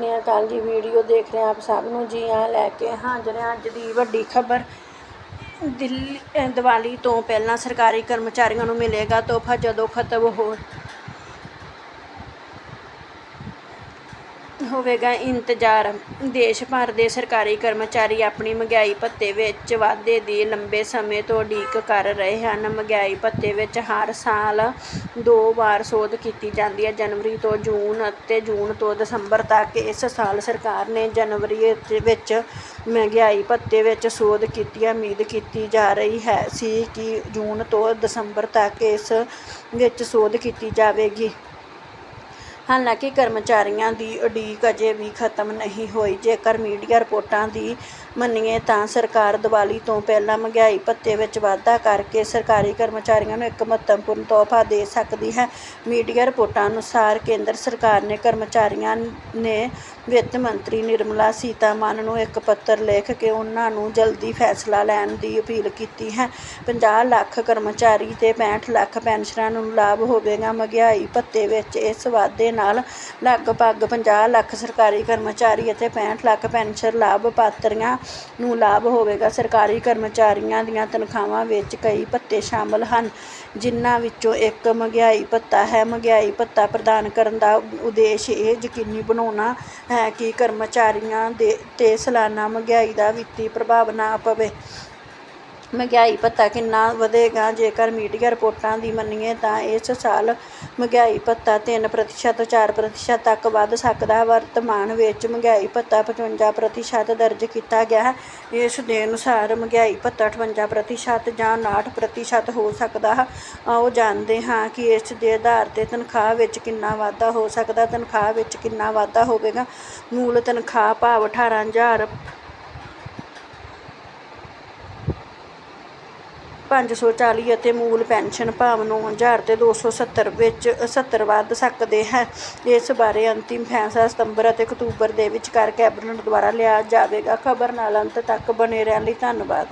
ਸਤਿ ਅਕਾਲ ਜੀ ਵੀਡੀਓ ਦੇਖ ਰਹੇ ਆਪ ਸਭ ਨੂੰ ਜੀ ਆ ਲੈ ਕੇ ਹਾਜ਼ਰ ਹਾਂ ਅੱਜ ਦੀ ਵੱਡੀ ਖਬਰ। ਦਿੱਲੀ ਦੀਵਾਲੀ ਤੋਂ ਪਹਿਲਾਂ ਸਰਕਾਰੀ ਕਰਮਚਾਰੀਆਂ ਨੂੰ ਮਿਲੇਗਾ ਤੋਹਫਾ ਜਦੋਂ ਖਤਮ ਹੋ ਹੋਵੇਗਾ ਇੰਤਜ਼ਾਰ। ਦੇਸ਼ ਭਰ ਦੇ ਸਰਕਾਰੀ ਕਰਮਚਾਰੀ ਆਪਣੀ ਮਹਿੰਗਾਈ ਭੱਤੇ ਵਿੱਚ ਵਾਧੇ ਦੀ ਲੰਬੇ ਸਮੇਂ ਤੋਂ ਉਡੀਕ ਕਰ ਰਹੇ ਹਨ। ਮਹਿੰਗਾਈ ਭੱਤੇ ਵਿੱਚ ਹਰ ਸਾਲ ਦੋ ਵਾਰ ਸੋਧ ਕੀਤੀ ਜਾਂਦੀ ਹੈ, ਜਨਵਰੀ ਤੋਂ ਜੂਨ ਅਤੇ ਜੂਨ ਤੋਂ ਦਸੰਬਰ ਤੱਕ। ਇਸ ਸਾਲ ਸਰਕਾਰ ਨੇ ਜਨਵਰੀ ਵਿੱਚ- ਮਹਿੰਗਾਈ ਭੱਤੇ ਵਿੱਚ ਸੋਧ ਕੀਤੀ ਹੈ। ਉਮੀਦ ਕੀਤੀ ਜਾ ਰਹੀ ਹੈ ਸੀ ਕਿ ਜੂਨ ਤੋਂ ਦਸੰਬਰ ਤੱਕ ਇਸ ਵਿੱਚ ਸੋਧ ਕੀਤੀ ਜਾਵੇਗੀ। ਹਾਲਾਂਕਿ ਕਰਮਚਾਰੀਆਂ ਦੀ ਉਡੀਕ ਅਜੇ ਵੀ ਖਤਮ ਨਹੀਂ ਹੋਈ। ਜੇਕਰ ਮੀਡੀਆ ਰਿਪੋਰਟਾਂ ਦੀ ਮੰਨੀਏ ਤਾਂ ਸਰਕਾਰ ਦੀਵਾਲੀ ਤੋਂ ਪਹਿਲਾਂ ਮਹਿੰਗਾਈ ਭੱਤੇ ਵਿੱਚ ਵਾਧਾ ਕਰਕੇ ਸਰਕਾਰੀ ਕਰਮਚਾਰੀਆਂ ਨੂੰ ਇੱਕ ਮਹੱਤਵਪੂਰਨ ਤੋਹਫਾ ਦੇ ਸਕਦੀ ਹੈ। ਮੀਡੀਆ ਰਿਪੋਰਟਾਂ ਅਨੁਸਾਰ ਕੇਂਦਰ ਸਰਕਾਰ ਨੇ ਕਰਮਚਾਰੀਆਂ ਨੇ ਵਿੱਤ ਮੰਤਰੀ ਨਿਰਮਲਾ ਸੀਤਾਰਮਨ ਨੂੰ ਇੱਕ ਪੱਤਰ ਲਿਖ ਕੇ ਉਹਨਾਂ ਨੂੰ ਜਲਦੀ ਫੈਸਲਾ ਲੈਣ ਦੀ ਅਪੀਲ ਕੀਤੀ ਹੈ। 50 ਲੱਖ ਕਰਮਚਾਰੀ ਤੇ 65 ਲੱਖ ਪੈਨਸ਼ਨਰਾਂ ਨੂੰ ਲਾਭ ਹੋਵੇਗਾ। ਮਹਿੰਗਾਈ ਭੱਤੇ ਵਿੱਚ ਇਸ ਵਾਧੇ ਨਾਲ ਲਗਭਗ 50 ਲੱਖ ਸਰਕਾਰੀ ਕਰਮਚਾਰੀ ਅਤੇ 65 ਲੱਖ ਪੈਨਸ਼ਨ ਲਾਭਪਾਤਰੀਆਂ ਨੂੰ ਲਾਭ ਹੋਵੇਗਾ। ਸਰਕਾਰੀ ਕਰਮਚਾਰੀਆਂ ਦੀਆਂ ਤਨਖਾਹਾਂ ਵਿੱਚ ਕਈ ਭੱਤੇ ਸ਼ਾਮਲ ਹਨ, ਜਿਨ੍ਹਾਂ ਵਿੱਚੋਂ ਇੱਕ ਮਹਿੰਗਾਈ ਭੱਤਾ ਹੈ। ਮਹਿੰਗਾਈ ਭੱਤਾ ਪ੍ਰਦਾਨ ਕਰਨ ਦਾ ਉਦੇਸ਼ ਇਹ ਯਕੀਨੀ ਬਣਾਉਣਾ ਹੈ ਕਿ ਕਰਮਚਾਰੀਆਂ ਦੇ 'ਤੇ ਸਾਲਾਨਾ ਮਹਿੰਗਾਈ ਦਾ ਵਿੱਤੀ ਪ੍ਰਭਾਵ ਨਾ ਪਵੇ। ਮਹਿੰਗਾਈ ਭੱਤਾ ਕਿੰਨਾ ਵਧੇਗਾ, ਜੇਕਰ ਮੀਡੀਆ ਰਿਪੋਰਟਾਂ ਦੀ ਮੰਨੀਏ ਤਾਂ ਇਸ ਸਾਲ ਮਹਿੰਗਾਈ ਭੱਤਾ ਤਿੰਨ ਪ੍ਰਤੀਸ਼ਤ ਤੋਂ 4% ਤੱਕ ਵੱਧ ਸਕਦਾ ਹੈ। ਵਰਤਮਾਨ ਵਿੱਚ ਮਹਿੰਗਾਈ ਭੱਤਾ 55% ਦਰਜ ਕੀਤਾ ਗਿਆ ਹੈ। ਇਸ ਦੇ ਅਨੁਸਾਰ ਮਹਿੰਗਾਈ ਭੱਤਾ 58% ਜਾਂ 59% ਹੋ ਸਕਦਾ ਹੈ। ਆਓ ਜਾਣਦੇ ਹਾਂ ਕਿ ਇਸ ਦੇ ਆਧਾਰ ਤੇ ਤਨਖਾਹ ਵਿੱਚ ਕਿੰਨਾ ਵਾਧਾ ਹੋ ਸਕਦਾ ਤਨਖਾਹ ਵਿੱਚ ਕਿੰਨਾ ਵਾਧਾ ਹੋਵੇਗਾ? ਮੂਲ ਤਨਖਾਹ ਭਾਵ 18000 540 ਅਤੇ ਮੂਲ ਪੈਨਸ਼ਨ ਭਾਵ 9000 ਤੇ 270 ਵਿੱਚ 70 ਵੱਧ ਸਕਦੇ ਹੈ। ਇਸ ਬਾਰੇ ਅੰਤਿਮ ਫੈਸਲਾ ਸਤੰਬਰ ਅਤੇ ਅਕਤੂਬਰ ਦੇ ਵਿਚਕਾਰ ਕੈਬਨਿਟ ਦੁਆਰਾ ਲਿਆ ਜਾਵੇਗਾ। ਖਬਰ ਨਾਲ ਅੰਤ ਤੱਕ ਬਣੇ ਰਹਿਣ ਲਈ ਧੰਨਵਾਦ।